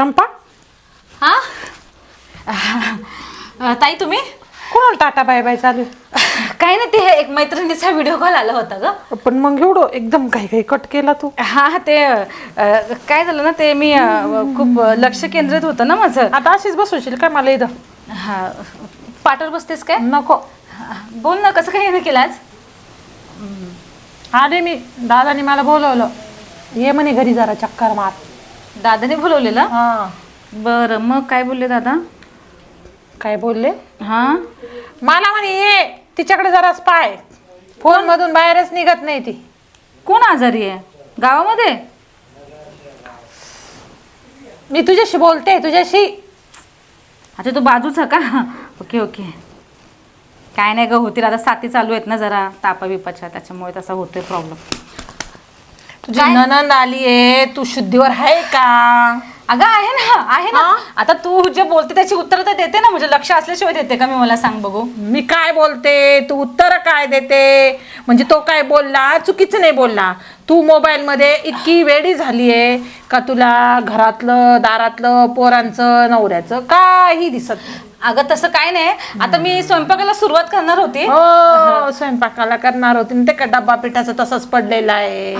चंपा? हा? अ, ताई तुम्ही? कोणाला टाटा बाय बाय चालू काय नाही ते एक मैत्रिणीचा व्हिडिओ कॉल आला होता ग. पण मग एवढं एकदम काही काही कट केला तू. हा ते अ, काय झालं ना ते मी अ, खूप लक्ष केंद्रित होतं ना माझं. आता अशीच बसवशील काय मला इथं? हा पाठवर बसतेस काय? नको. हा, बोल ना कसं काय येणं केलं आज? आले मी दादानी मला बोलवलं. ये म्हणे घरी जरा चक्कर मार. दादाने बोलवलेलं? हा. बरं मग काय बोलले दादा? काय बोलले? हा? मला म्हणे ये तिच्याकडे जरा पाय. फोन मधून बाहेरच निघत नाही ती. कोण आजारी आहे? गावामध्ये? मी तुझ्याशी बोलते तुझ्याशी. अच्छा तो बाजूचा का? Okay okay. काय नाही ग होतील. आता साथी चालू आहेत ना जरा तापा बिपाच्या त्याच्यामुळे तसा होतोय प्रॉब्लेम तुझी ननंद आली आहे तू शुद्धीवर आहे का? अगं आहे ना आहे ना. आता तू जे बोलते त्याची उत्तर तर देते ना म्हणजे लक्ष असल्याशिवाय देते का मी मला सांग बघू? मी काय बोलते? तू उत्तर काय देते? म्हणजे तो काय बोलला? चुकीचं नाही बोलला. तू मोबाईलमध्ये इतकी वेडी झाली आहे का तुला घरातलं दारातलं पोरांचं नवऱ्याचं काही दिसत नाही. अगं तसं काय नाही. आता मी स्वयंपाकाला सुरुवात करणार होती. हो स्वयंपाकाला करणार होती. आणि ते का डब्बा पिठाचं तसंच पडलेलं आहे.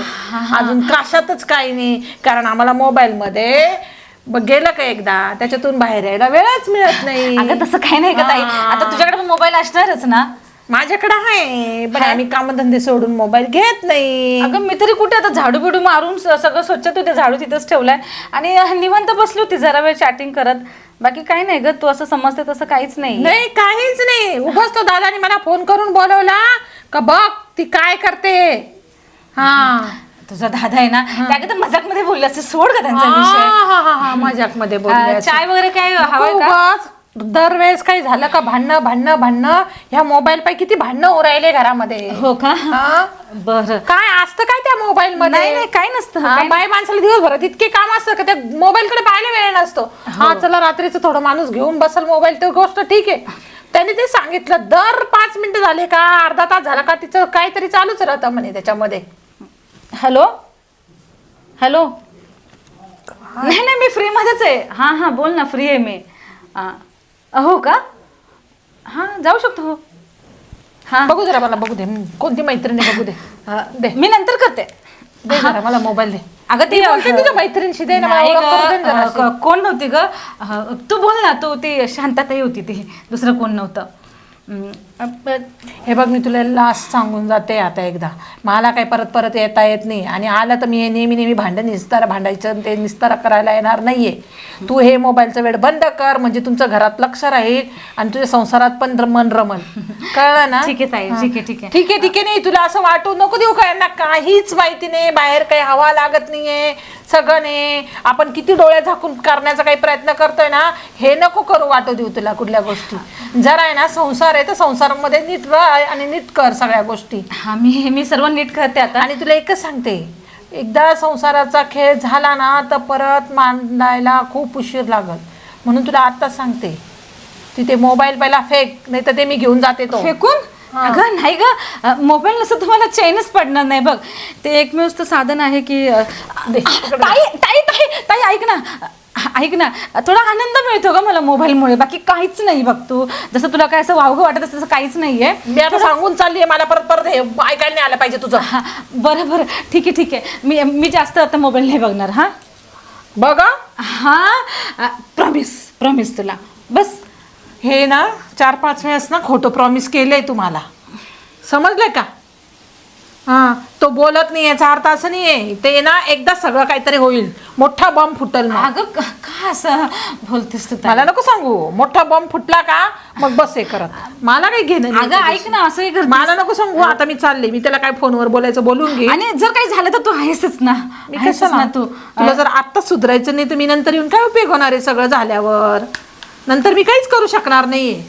अजून काशातच काही नाही. कारण आम्हाला मोबाईल मध्ये गेलं का एकदा? त्याच्यातून बाहेर यायला वेळच मिळत नाही. अगं तसं काय नाही का ताई. आता तुझ्याकडे पण मोबाईल असणारच ना. माझ्याकडे आहे. पण आम्ही कामधंदे सोडून मोबाईल घेत नाही. अगं मी तरी कुठे आता झाडू बिडू मारून सगळं स्वच्छ होते झाडू तिथंच ठेवलाय. आणि निवांत बसली होती जरा वेळ चॅटिंग करत. बाकी काही नाही ग तू असं समजते तसं काहीच नाही. नाही काहीच नाही. उगाच तो दादाने मला फोन करून बोलवला का बघ ती काय करते. हा. तुझा दादा आहे ना त्या तर मजाकमध्ये बोलले असते सोड का त्यांचा विषय. हा, हा, हा, हा, मजाकमध्ये असेल. चाय वगैरे काय हवंय का? उगाच दरवेळेस काही झालं का भांडणं भांडणं भांडणं? ह्या मोबाईल पाय किती भांडणं ओरायले घरामध्ये? हो का? हा? बर. काय असतं काय त्या मोबाईल नाही मध्ये? नाही काय नसतं. हा, बाई माणसाला दिवसभरात इतके काम असतं का त्या मोबाईल कडे पाहायला वेळ नसतो. हो. हा. चला रात्रीचं थोडं माणूस घेऊन बसल मोबाईल तर गोष्ट ठीक आहे. त्यांनी ते सांगितलं दर पाच मिनिटं झाले का अर्धा तास झाला का तिचं काहीतरी चालूच राहतं म्हणे त्याच्यामध्ये. हॅलो? हॅलो? नाही नाही मी फ्री मध्येच आहे. हां हां बोल ना फ्री आहे मी. हो का? हां जाऊ शकतो हो. हां. बघू जरा मला बघू दे. कोणती मैत्रिणी बघू दे. हा, दे. मी नंतर करते. दे जरा मला मोबाईल दे. अगं ती बोलते तुझ्या मैत्रिणीशी दे ना मला नाही ओळख करू दे ना गं, जराशी. अं, कोण नव्हती ग? अं, तू बोल ना तू ती शांताताई होती ती दुसरं कोण नव्हतं. अं, हे बघ मी तुला लास्ट सांगून जाते आता एकदा. मला काही परत परत येता येत नाही. आणि आलं तर मी हे नेहमी नेहमी भांडण निस्तारा भांडायचं ते निस्तारा करायला येणार नाहीये. तू हे मोबाईलचा वेळ बंद कर म्हणजे तुमचं घरात लक्ष राहील आणि तुझ्या संसारात पण मन रमल. कळलं ना? ठीक आहे ताई ठीक आहे ठीक आहे. ठीक आहे ठीक आहे नाही तुला असं वाटू नको देऊ का यांना? काहीच माहिती नाही बाहेर काही हवा लागत नाहीये. सगळं नाही. आपण किती डोळे झाकून करण्याचा काही प्रयत्न करतोय ना हे नको करू वाटू देऊ तुला कुठल्या गोष्टी. जरा आहे ना संसार आहे तर संसारामध्ये नीट राह आणि नीट कर सगळ्या गोष्टी. हा मी मी सर्व नीट करते आता. आणि तुला एकच सांगते एकदा संसाराचा खेळ झाला ना तर परत मांडायला खूप उशीर लागल. म्हणून तुला आत्ताच सांगते तिथे मोबाईल पहिला फेक नाही तर ते मी घेऊन जाते तो. फेकून? अगं नाही ग. मोबाईल नसतं तुम्हाला चैनच पडणार नाही. बघ ते एकमेव तर साधन आहे की अ, ताई ताई ताई ताई ऐक ना. ऐक ना थोडा आनंद मिळतो ग मला मोबाईलमुळे. बाकी काहीच नाही बघ तू. जसं तुला काय असं वावगं वाटत असं तसं काहीच नाहीये. मी आता सांगून चालली मला परत परत हे ऐकायला नाही आलं पाहिजे तुझं. हा बरं बरं. ठीक आहे ठीक आहे. मी मी जास्त आता मोबाईल नाही बघणार हा? बघा. हा? प्रॉमिस प्रॉमिस तुला. बस. हे ना चार पाच वेळेस ना खोटं प्रॉमिस केलंय तुम्हाला. समजलंय का? हा तो बोलत नाही याचा अर्थ असं नाहीये. ते ना एकदा सगळं काहीतरी होईल. मोठा बॉम्ब फुटल मग. अगं क- का असं बोलतेस तू ताई? मला नको सांगू. मोठा बॉम्ब फुटला का मग बस हे करत. मला काही घेणं नाही अगं ऐक ना असं करते मला नको सांगू. आता मी चालले. मी त्याला काय फोनवर बोलायचं बोलून घे आणि जर काही झालं तर तू आहेसच ना. मी आहेसच ना ना तू. तुला जर आत्ता सुधारायचं नाही तर मी नंतर येऊन काय उपयोग होणार आहे सगळं झाल्यावर? नंतर मी काहीच करू शकणार नाहीये.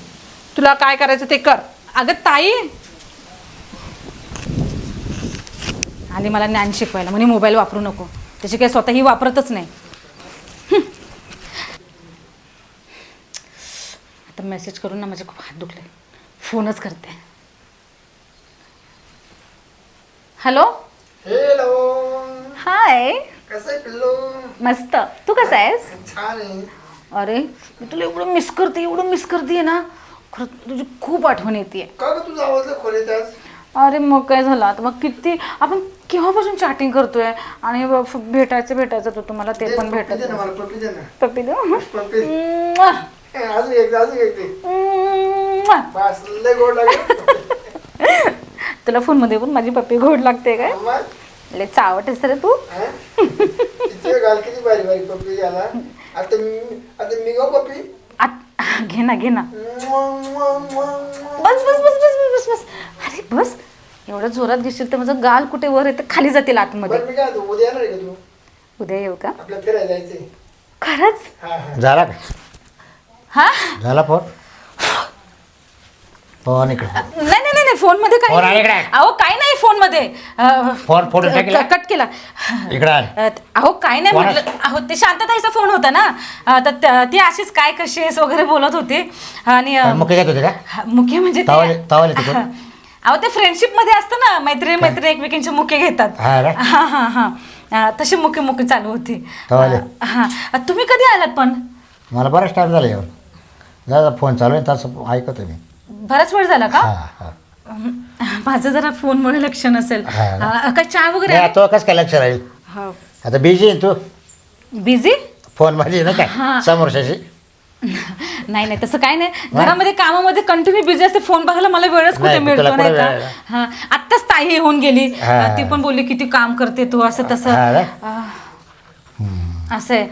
तुला काय करायचं ते कर. अगं ताई आली मला ज्ञान शिकवायला. म्हणे मोबाईल वापरू नको. त्याची काही स्वतःही वापरतच नाही. आता मेसेज करून ना माझे खूप हात दुखले. फोनच करते. हॅलो हॅलो हाय मस्त. तू कसा आहेस? अरे मी तुला एवढं मिस करते एवढं मिस करते ना. खरं तुझी खूप आठवण येते अरे मग काय झालं? आता मग किती आपण केव्हापासून चॅटिंग करतोय? आणि फ- भेटायचं भेटायचं तर तुम्हाला ते पण भेटत दे ना मला पप्पी दे ना. पप्पी देऊ? पप्पी म्वा. ए, अजून एक दे, अजून एक दे. म्वा. बस लय गोड लागेल. तुला फोनमध्ये पण माझी पप्पी गोड लागते काय? मग? लय चावटेस रे तू. हा? किती गाल किती बारी बारी पप्पी घ्याला आता मी आता मी गाव पप्पी. आत- घे ना घे ना. बस बस बस बस बस बस बस. अरे बस एवढं जोरात घेशील तर माझं गाल कुठे वर येतं खाली जातील आतमध्ये. बरं मी काय म्हणतो, उद्या येणार आहे का तू? उद्या येऊ का? आपल्याला फिरायला जायचंय. खरंच? हा हा. झाला का? हा? झाला फोन? फोन इकडे. नाही नाही नाही फोनमध्ये फोन काय इकडे. अहो काय नाही फोनमध्ये फोन फोडून टाकला? कट केला. इकडे आण. अ, अहो काय नाही म्हटलं. अहो ते शांतताईचा फोन होता ना? अ, तर त्या- ती अशीच काय कशी आहेस वगैरे बोलत होती. आणि अ, मग काय घेत होते का? मुख्य म्हणजे ते- तावले-? हा. अहो ते फ्रेंडशिपमध्ये असतं ना मैत्रिणी मैत्रिणी एकमेकींचे मुके घेतात. हा ना? हा हा हा. अ, तशी मुके मुके चालू होती. तावले? अ, हा. अ, तुम्ही कधी आलात पण? मला बराच टाईम झाला येऊन जा फोन चालू आहे तसं ऐकत मी. बराच वेळ झाला का? हा हा. माझं जरा फोनमुळे लक्ष नसेल. हा. अ, चहा वगैरे नाही, तो कसं काय लक्ष राहील? आता बिझी आहे तू. बिझी फोनमध्ये ना हा. काय समोरच्याशी. नाही नाही तसं काय नाही. घरामध्ये कामामध्ये कंटिन्यू बिझी असते. फोन बघायला मला वेळच कुठे नाही, मिळतो तुला नाही कुठे का? वेळ? हा. आत्ताच ताई होऊन गेली. हा. ती पण बोलली किती काम करते तू? असं तसं. ना? अ, असं आहे.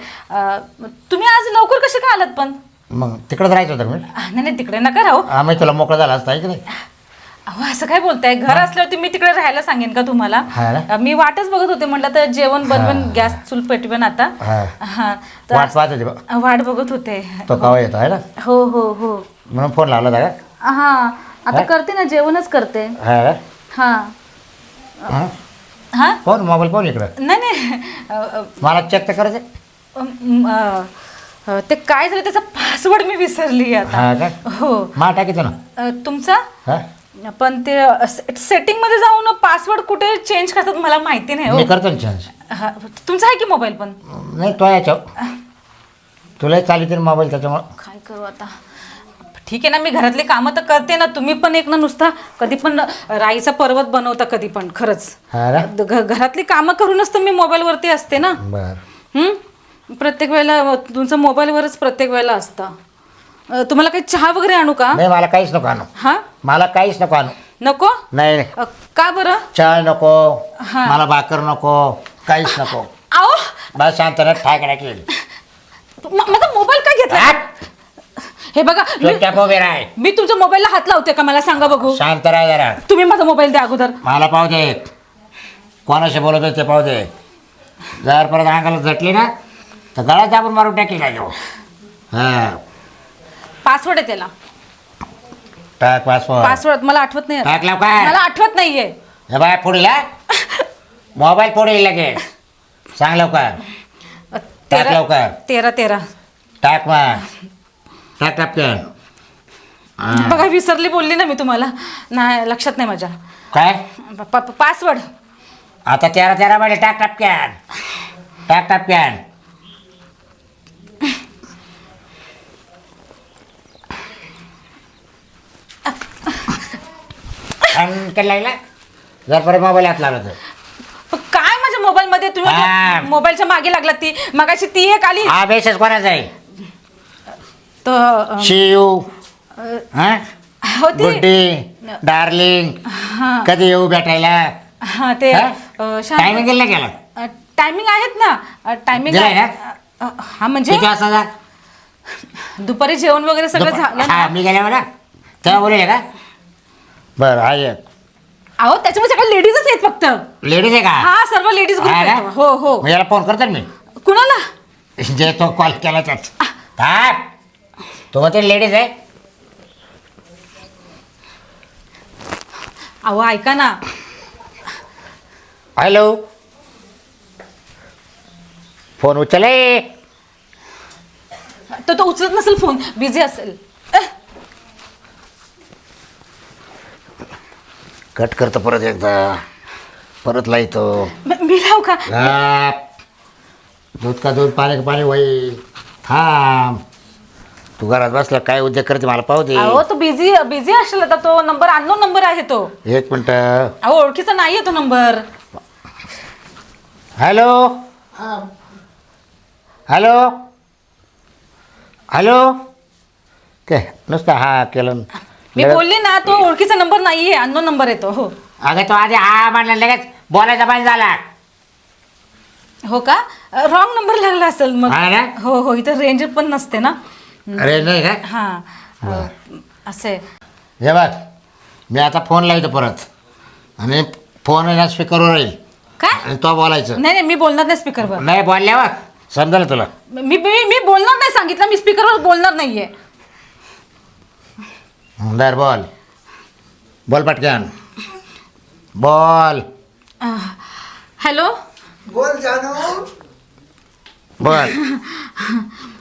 तुम्ही आज लवकर कसे काय आलात पण? मग तिकडंच राहायचं होतं मी? नाही नाही तिकडे नका राहू. आम्ही तुला मोकळा झाला असता की नाही अहो असं काय बोलताय? घर असल्यावरती मी तिकडे राहायला सांगेन का तुम्हाला? हा. ना? मी वाटच बघत होते म्हटलं तर जेवण बनवून गॅस चूल पेटवेन आता. हा. हा. तर वाट पाहत होती बा. अ, वाट बघत होते. तो कवा येतो आहे ना? हो हो हो. म्हणून फोन लावला होता का? हा. आता करते ना जेवणच करते. हा? हा. हा? हा? फोन मोबाईल फोन इकडं. नाही नाही. अ, मला चेक तर करायचं अम, अ, अ, ते काय झालं त्याचा पासवर्ड मी विसरली आता. हा का? हो. मा टाकीचं ना. अ, तुमचा? हा? पण ते सेटिंगमध्ये जाऊन पासवर्ड कुठे चेंज करतात मला माहिती नाही मी हो करतो ना चेंज हा, तुमचा आहे की मोबाईल पण? नाही तो याच्यावर. तुलाही चालित मोबाईल त्याच्यामुळं. काय करू आता? ठीक आहे ना मी घरातली कामं तर करते ना. तुम्ही पण एक ना नुसता कधी पण राईचा पर्वत बनवता कधी पण खरंच. हा ना? घ- घरातली कामं करूनच तर मी मोबाईलवरती असते ना. बर. हं? प्रत्येक वेळेला तुमचं मोबाईलवरच प्रत्येक वेळेला असतं. अ, तुम्हाला काही चहा वगैरे आणू का? नाही मला काहीच नको आणू. हा? मला काहीच नको आणू. नको? नाही नाही. अ, का बरं? चहा नको हा. मला भाकर नको काहीच नको. आओ! मला शांतने केली म- माझा मोबाईल काय घेतला? हे बघा मी- उभे राह. मी तुमच्या मोबाईलला हात लावते का? मला सांगा बघू. शांत राह जरा. तुम्ही माझा मोबाईल द्या अगोदर. मला पाहू दे. कोणाशी बोलत होते ते पाहू दे. जर परत अंगाला झटली ना तर गळा दाबून मारून टाकील काय हा. पासवर्ड आहे त्याला. टाक पासवर्ड पासवर्ड मला आठवत नाही. टाक लवकर. मला आठवत नाहीये. हे बाय हा मोबाईल पुढील लगे सांग लवकर. टाक तेरा लवकर. तेरा तेरा. टाक मग टाक टपकन हा. बघा विसरली बोलली ना मी तुम्हाला. नाही लक्षात नाही माझ्या. काय? प- प- पासवर्ड आता तेरा तेरा मध्ये टाक टपक्यान टाक टपक्यान आणखी लागला. जर परत मोबाईल हात लागला तर. काय माझ्या मोबाईल मध्ये? तुम्ही हा. मोबाईलच्या मागे लागला ती. मगाशी ती एक आली. हा बेसच कोणाचा आहे? तर अ, शिव. अ, हा? होती. गुड्डी डार्लिंग हा. कधी येऊ भेटायला? हा ते टायमिंग गेला गेला. टायमिंग आहेत ना. टायमिंग दिलंय हा म्हणजे? किती वाजता जा? दुपारी जेवण वगैरे सगळं झालं हा ना मी गेल्या मला तेव्हा बोलले का? बरं एक अहो त्याच्यामध्ये सगळ्या लेडीजच आहेत फक्त. लेडीज आहे का? हा सर्व लेडीज हा ना? हो हो. मग याला फोन करतो ना मी. कुणाला? जे तो कॉल केला त्याच हा तो म्हणते लेडीज आहे. अहो ऐका ना. हॅलो फोन उचले तो तो उचलत नसेल फोन बिझी असेल. कट करतो परत एकदा. परत लायतो म- मी लावू का. दूध का दूध पाणी का पाणी वही थांब. तू घरात बसला काय उद्योग करते मला पाहू दे. अहो तो बिझी बिझी असेल आता तो नंबर अननोन नंबर आहे तो. एक मिनटं. अहो ओळखीचा नाहीये तो नंबर हॅलो? हा. हॅलो? हॅलो? काय नुसतं हा केलं. मी बोलली ना तो ओळखीचा नंबर नाहीये अननोन नंबर येतो हो. अगं तो आधी हा म्हणला लगेच बोलायचा पाहिजे झाला. हो का? रॉंग नंबर लागला असेल मग. हा ना? हो हो इथं रेंज पण नसते ना. अरे नाही का? हा. अ, असं. हे बघ मी आता फोन लावतो परत. आणि फोन आहे ना स्पीकरवर राहील काय? आणि तो बोलायचं. नाही नाही मी बोलणार नाही स्पीकरवर नाही बोलल्यावर समजेल तुला. मी मी मी बोलणार नाही सांगितलं मी स्पीकरवर बोलणार नाहीये. दर बोल बोल पटकन बोल हॅलो बोल जानू बोल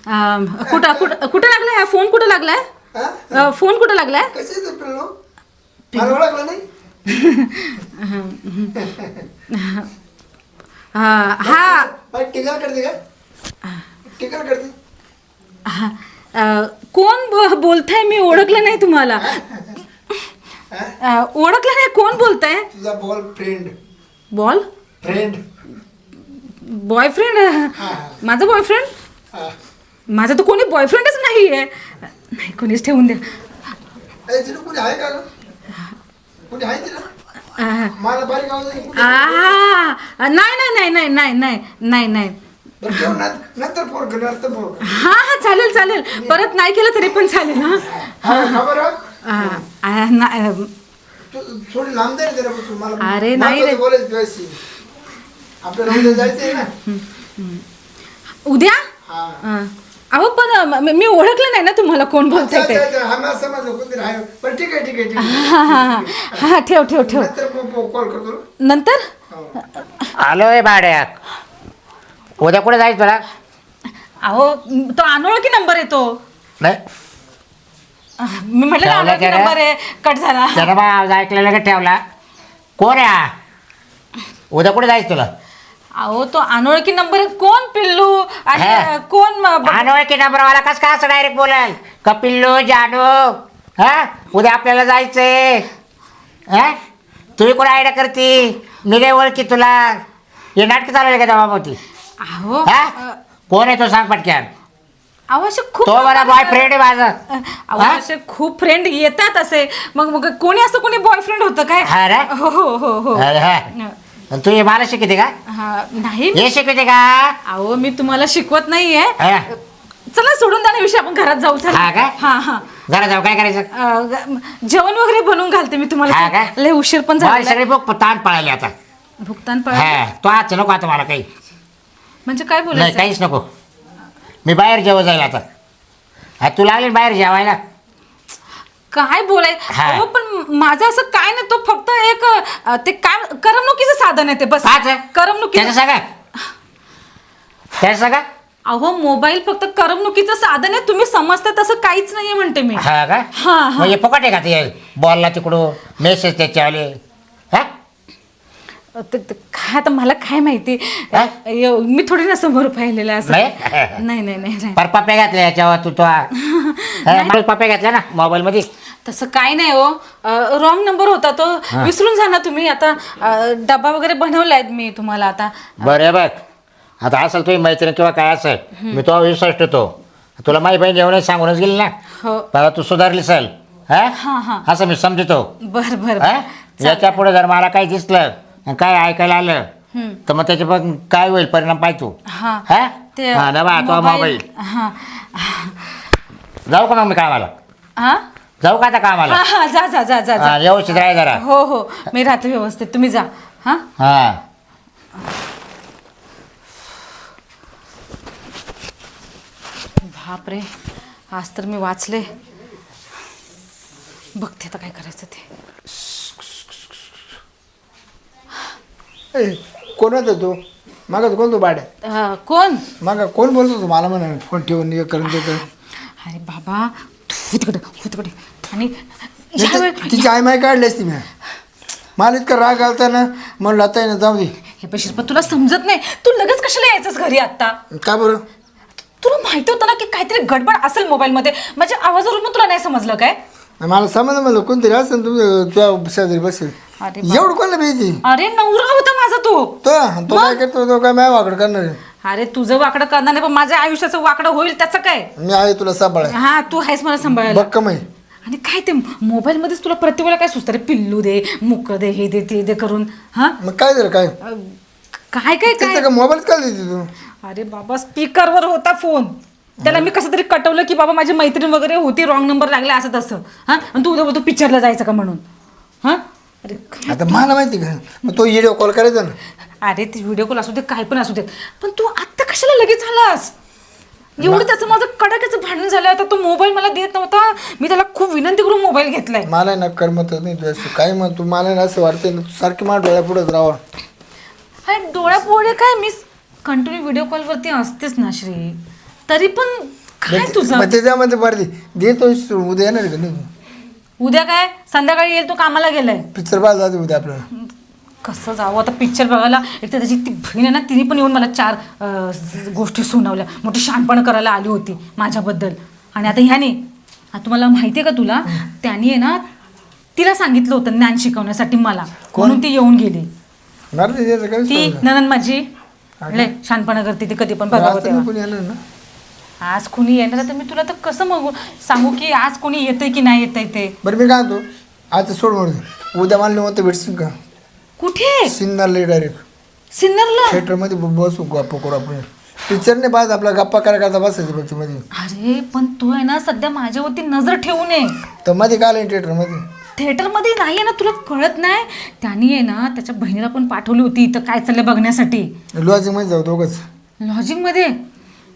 अम, कुठं कुठं कुठं लागलाय हा? फ़ोन कुठं लागलाय हा? अ, फ़ोन कुठं लागलाय कसे ते पिल्लो मला ओळखलं नाही? अ, हा। मग टिकल करते का टिकल करते हा, अ, कोण ब- बोलताय मी ओळखलं नाही तुम्हाला. अ, ओळखलं नाही कोण बोलताय? तुझा ball friend ball. Friend boyfriend माझा बॉयफ्रेंड माझा तर कोणी बॉयफ्रेंडच नाही आहे नाही कोणीच ठेवून द्या. तिला कोणी आहे का ग? कोणी आहे तिला अ, मला बारीक आवाज आहे. कोणी- आ, नाही नाही नाही नाही नाही नाही नाही नाही. बरं ठेव ना नंतर फोन कर नंतर फोन कर हा हा चालेल चालेल. परत नाही केलं तरी पण चालेल हा. हा खबर आहे? आ, आ, ना- तू थोडी लांब दे रे जरा बसून मला अरे नाही रे. महत्वाचं बोलायचं तुझ्याशी. आपल्याला उद्या जायचंय ना? उद्या? हा. अहो पण अ, म- मी ओळखलं नाही ना तुम्हाला कोण बोलतंय अच्छा, ते. अच्छा, अच्छा. हा मला समजलं कोणतरी आहे. ठीक आहे ठीक आहे ठीक आहे. हा हा हा. हा ठेव ठेव ठेव. नंतर कॉल करतो नंतर? हो. आलोय भाड्या उद्या कुठे जायचं तुला? अहो तो अनोळखी नंबर येतो नाही. मी म्हटलं ना ठेवला अनोळखी का? नंबर आहे. कट झाला. त्यानं बा आवाज ऐकलेला का ठेवला. कोण आहे हा? उद्या कुठे जायचं तुला? अहो तो अनोळखी नंबर आहे. कोण पिल्लू? हा. कोण म- ब- अनोळखी नंबरवाला कस काय असं डायरेक्ट बोलाल? कपिल्लो जानू? हा? उद्या आपल्याला जायचंय. हा? तुम्ही कोण आयडिया करती? मी नाही ओळखी तुला. हे नाटक चालवले का त्या बाबती अहो हा? अ, कोण आहे तो सांग पटक्यान? अहो असे खूप तो मला बॉयफ्रेंड आहे माझा. अहो हा? असे खूप फ्रेंड येतात असे. मग मग कोणी असं कोणी बॉयफ्रेंड होतं काय? हा रे? हो हो हो हो. अरे हा आणि तू हे मला शिकते का? हा, नाही हे शिकवते का? अहो मी तुम्हाला शिकवत नाहीये. हा? चला सोडून द्या ना विषय आपण घरात जाऊ चला. हा का? हा हा. घरा जाऊ काय करायचं? अ, ग- जेवण वगैरे बनवून घालते मी हा तुम्हाला का? लय उशीर पण मला झाला सगळे बघ ताण पळाले आता. भुगतान हा तो आज नको आता मला काही. म्हणजे काय नाही बोलायचं काहीच नको. मी बाहेर जेव्हा जाईल आता. हा तू लागली ना बाहेर जेवायला. काय बोलायचं हा. अहो पण माझं असं काय नाही तो फक्त एक अ, ते काय करमणुकीचं साधन आहे ते बस. काच त्याचं करमणुकीचं सांगा. त्याचं सांगा. अहो मोबाईल फक्त करमणुकीचं साधन आहे तुम्ही समजता तसं काहीच नाहीये म्हणते मी. हा का? हा हा. म्हणजे फुकट आहे का ते? बॉलला तिकडून मेसेज त्याच्यावाले. ते- ते काय आता मला काय माहिती? हा? एव- मी थोडी ना समोर पाहिलेलं असं. नाही? नाही नाही नाही नाही. पर पप्प्या घातल्या याच्यावर तू तो घातल्या ना मोबाईल मध्ये तसं काय नाही हो. रॉंग नंबर होता तो. विसरून जा ना तुम्ही. आता अ, डबा वगैरे बनवलाय मी तुम्हाला आता. बरं बघ आता असेल तुझी मैत्रीण किंवा काय असेल मी तो विश्वास ठेवतो. तुला माझी बहीण जेवण सांगूनच गेली ना. हो. मला तू सुधारली सल हा, हा. हा. असं मी समजतो. बर बर हा? याच्यापुढे जर मला काही दिसलं आणि काय ऐकायला आलं? हम्म. तर मग त्याच्या पण काय होईल? परिणाम पाहिजे तू हा. हा? ते हा ना बा तो मोबाईल. हा. जाऊ का मग मी कामाला? हा? जाऊ का आता कामाला? हा हा जा जा जा जा जा. हा, व्यवस्थित राहा जरा. हो हो. मी राहते व्यवस्थित. तुम्ही जा. हा? हा. बापरे. आज तर मी वाचले. बघते आता काय करायचं ते. ए, कोण होता तू? मागं कोण तो बाड्या? अ, कोण? मागा कोण बोलतो तू मला म्हणा फोन ठेवून हे करून ते करून. अरे बाबा तिकडे हो तिकडे. आणि तिची आई माय काढली असती मी मला इतका राग आलता ना म्हणलं आता आहे ना जाऊ दे. हे पण शिरपत तुला समजत नाही. तू लगेच कशाला यायचंस घरी आता का बरं? तुला माहिती होतं ना की काहीतरी गडबड असेल मोबाईलमध्ये? माझ्या आवाजावरून पण तुला नाही समजलं काय? मला समजलं म्हणलं कोणतरी असं तुम्ही तुझ्या शेजारी बसेल. अरे एवढं कोणला भीती अरे नवरा होता माझा तो. तो तो काय करतो तो काय माझ्या वाकड करणार आहे. अरे तुझं वाकडं करणार नाही पण माझ्या आयुष्याचं वाकडं होईल त्याचं काय? मी आहे तुला सांभाळ हा तू आहेस मला सांभाळायला. आणि काय ते मोबाईलमध्येच तुला प्रत्येक वेळेला काय सुचतं रे? पिल्लू दे मुक दे हे दे ते दे करून. हा? मग काय झालं काय? अ, काय काय काय? का मोबाईल का देते तू? अरे बाबा स्पीकरवर होता फोन त्याला मी कसं तरी कटवलं की बाबा माझी मैत्रीण वगैरे होती रॉंग नंबर लागला असं तसं. हा? आणि तू उद्या बोलतो पिक्चरला जायचं का म्हणून? हा? अरे काय- आता मला माहिती का? मग तो व्हिडिओ कॉल करायचा ना. अरे ते व्हिडिओ कॉल असू दे काय पण असू देत पण तू आत्ता कशाला लगेच आलास? एवढं त्याचं माझं कडाक्याचं भांडण झालं आता तो मोबाईल मला देत नव्हता. मी त्याला खूप विनंती करून मोबाईल घेतलाय. मला ना करमत नाही काय मग तू मला ना असं वाटतंय ना तू सारखी माझ्या डोळ्या पुढे राहा अरे डोळ्यापुढे काय? मी कंटिन्यू व्हिडिओ कॉलवरती असतेच ना श्री. तरी पण काय तुझं? मग त्याच्यामध्ये बरं दे तो उद्या येणार का नाही? उद्या काय? संध्याकाळी येईल तो कामाला गेलाय. पिक्चर पाहायला जाते उद्या आपल्याला. कसं जावं? आता पिक्चर बघायला एक तर त्याची ती बहीण आहे ना तिने पण येऊन मला चार अं, स- गोष्टी सुनावल्या. मोठी शहाणपण करायला आली होती माझ्याबद्दल. आणि आता ह्याने आता तुम्हाला माहिती आहे का तुला? त्याने आहे ना तिला सांगितलं होतं ज्ञान शिकवण्यासाठी मला. म्हणून ती येऊन गेली. त्याचं ती विषय ननन माझी लय शहाणपणा करते ती कधी पण बघावं. तेव्हा. कोणी ना? आज कोणी येणार तर मी तुला तर कसं मग सांगू की आज कोणी येतंय की नाही येतंय ते? बरं मी काय म्हणतो? आज सोड म्हणून. उद्या मला निवंत भेटशील का? कुठे? सिन्नरला डायरेक्ट सिन्नरला? थिएटरमध्ये बसू गप्पा करू आपण. पिक्चर नाही पाहत आपला गप्पा करा करता बसायचं फक्त मध्ये अरे पण तू आहे ना सध्या माझ्यावरती नजर ठेवू नये. तर मध्ये काय आलं थिएटरमध्ये? थिएटरमध्ये नाही आहे ना तुला कळत नाही? त्याने आहे ना त्याच्या बहिणीला पण पाठवली होती इथं काय चाललंय बघण्यासाठी. लॉजिंगमध्ये जाऊ दोघंच. लॉजिंगमध्ये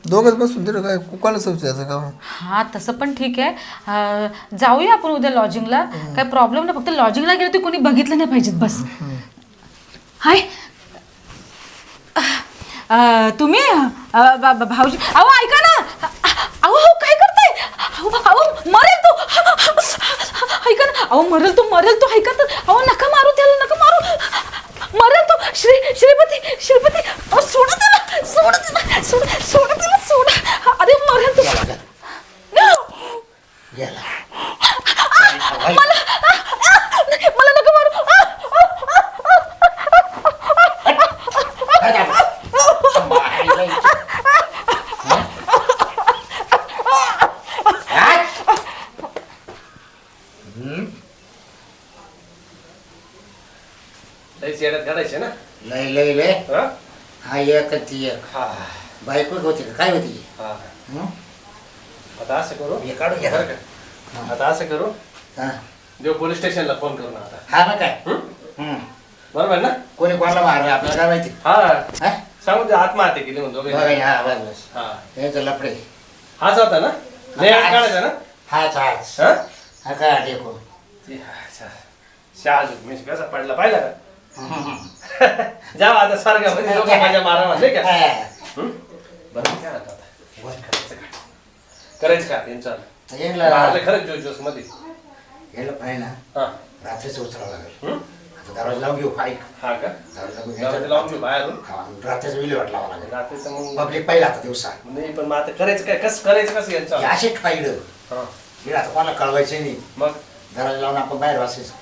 दोघंच बसून तिथं काय कुकाला सवचायचं का? हा तसं पण ठीक आहे. अं, जाऊया आपण उद्या लॉजिंगला. काय प्रॉब्लेम नाही फक्त लॉजिंगला गेलं ते कोणी बघितलं नाही पाहिजेत बस. हाय. अं, तुम्ही? अं, बा- बा- भाऊजी. अहो ऐका ना. अहो अहो काय करताय? अहो अहो मरेल तो. ऐका ना. अहो मरेल तो मरेल तो. ऐका तर अहो नका मारू त्याला नका मारू मरेल तो श्री श्रीपती श्रीपती अहो सोडा त्याला सोडा त्याला सोडा सोडा त्याला सोडा अरे मरेल तो मला मला नका मारू लई येड्यात काढायचे ना? लय लय लय. हा? हा एक ती एक. हा. बायको होती का? काय होती? हा. हं? आता असं करू? हे काढून घ्या. बरं का? आता असं करू? हा. देव पोलीस स्टेशनला फोन करू ना आता. हा ना काय? हं? हं. बरोबर ना? कोणी कोणाला मारलं? आपल्याला काय माहिती? हा. हा? सांगू ते आत्महत्या केली म्हणतो बघा हे, हा बस बस हा. याचं लफडे. हाच होता ना? नाही हात काढायचा ना? हाच हाच. हा? हा का डेको ती- हा, शा- शहाजूक म्हणजे कसा पडला पाहिला का? जावा आता स्वर्गामध्ये लोक माझ्या मारा म्हणले का? हा. बरं काय आता? आता वर करायचं का? करायचं का? त्यांचं तर याला मारलं खरंच जोश जोशमध्ये याला पाहिजे ना. हा. रात्रीच उचलावं लागेल. हं? आता दरवाजा लावून घेऊ ऐक हा का? दरवाजा लावून दरवाजा घ्यायचा. लावून घेऊ बाहेरून? हा, रात्रीच विल्हेवाट लावा लागेल. रात्रीचं मग पब्लिक पाहिलं आता दिवसा. नाही पण मग आता करायचं काय? कसं करायचं कसं यांचं असे फाईड हा. आता कोणाला कळवायचे नाही. मग? दरवाजा लावून आपण बाहेर बसायचं.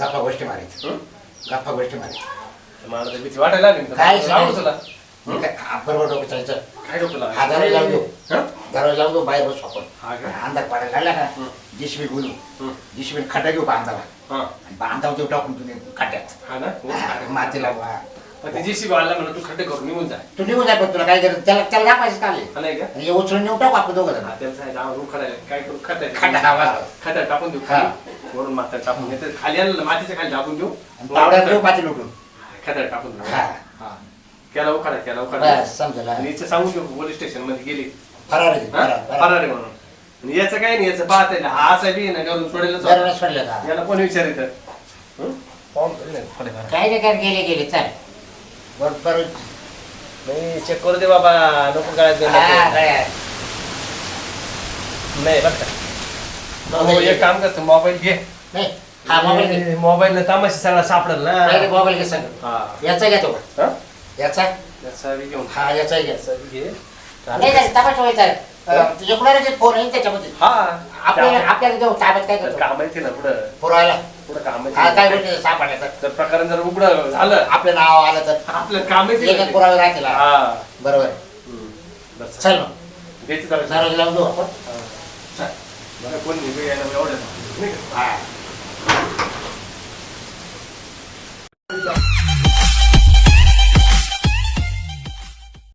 गप्पा गोष्टी मारायचं. हं? गप्पा गोष्टी मारायचं. मला तर भीती वाटायला लागली. तर काय लावू तुला. मी काय हा, बरोबर डोकं चालायचं काय डोकं लावायचं? हा दरवाजा लावून घेऊ हं? दरवाजा लावून घेऊ बाहेर बसू आपण. हा का? अंधार पडायला लागला ना जिशवी बोलू. हं. जिशवी खड्डा घेऊ बांधावा हा. आणि बांधावा देऊ टाकून तुम्ही खड्ड्यात. हा ना? हा, माती लावू. हा. मग ते खड्डे करून निघून जाय तू निघून जाय पण तुला काय त्याला त्याला दाखवायचं चालेल हा नाही का? हे उचलून नेऊ टाकू आपण दोघं जण. हा, त्याला आम्हाला काय करू? खड्डा खड्डा लावा. खड्डा टाकून देऊ हा. खाली वरून मात्र टाकून घेते. खाली आणलं मातीच्या खाली टाकून देऊ आणि पावड्यात घेऊ पाती लुटून खड्डा टाकून देऊ. हा. हा. केला उखाडा केला उखाडा. बस समजलं. आणि हिचं सांगून घेऊ पोलीस स्टेशनमध्ये गेली. फरार आहे, हा? फरार, फरार. फरार आहे म्हणून. आणि याचं काय नाही याचं पाहत आहे हा असा बी ना घरून सोडेल जरा सोडलं का याला कोण विचारित. काय नाही काय गेले गेले चाल. बरोबर नाही चेक करू दे बाबा नको काय नको. नाही बरं का हो, एक काम करतो मोबाईल घे. नाही हा मोबाईल घे. मोबाईल तमाशा सगळा सापडेल ना. नाही, मोबाईल घे सगळं. हा. याचा घ्या तो. हा? याचा? याचा बी घेऊन. हा याचा घ्या. याचा बी घे. नाही तपास व्हायचा फोन आहे त्याच्यामध्ये? हा. आपल्याला आपल्याला देऊ ताब्यात काय करतो? काम ना पुढं. पुढं काम हा काय तर प्रकरण जर उघड झालं. आपलं नाव आलं तर. आपलं काम माहिती एक एक पुरावे राहतील. हा. बरोबर. आहे. हम्म. बस. चल मग. लावून देऊ आपण. 我那关你一个月的标准你那个哎。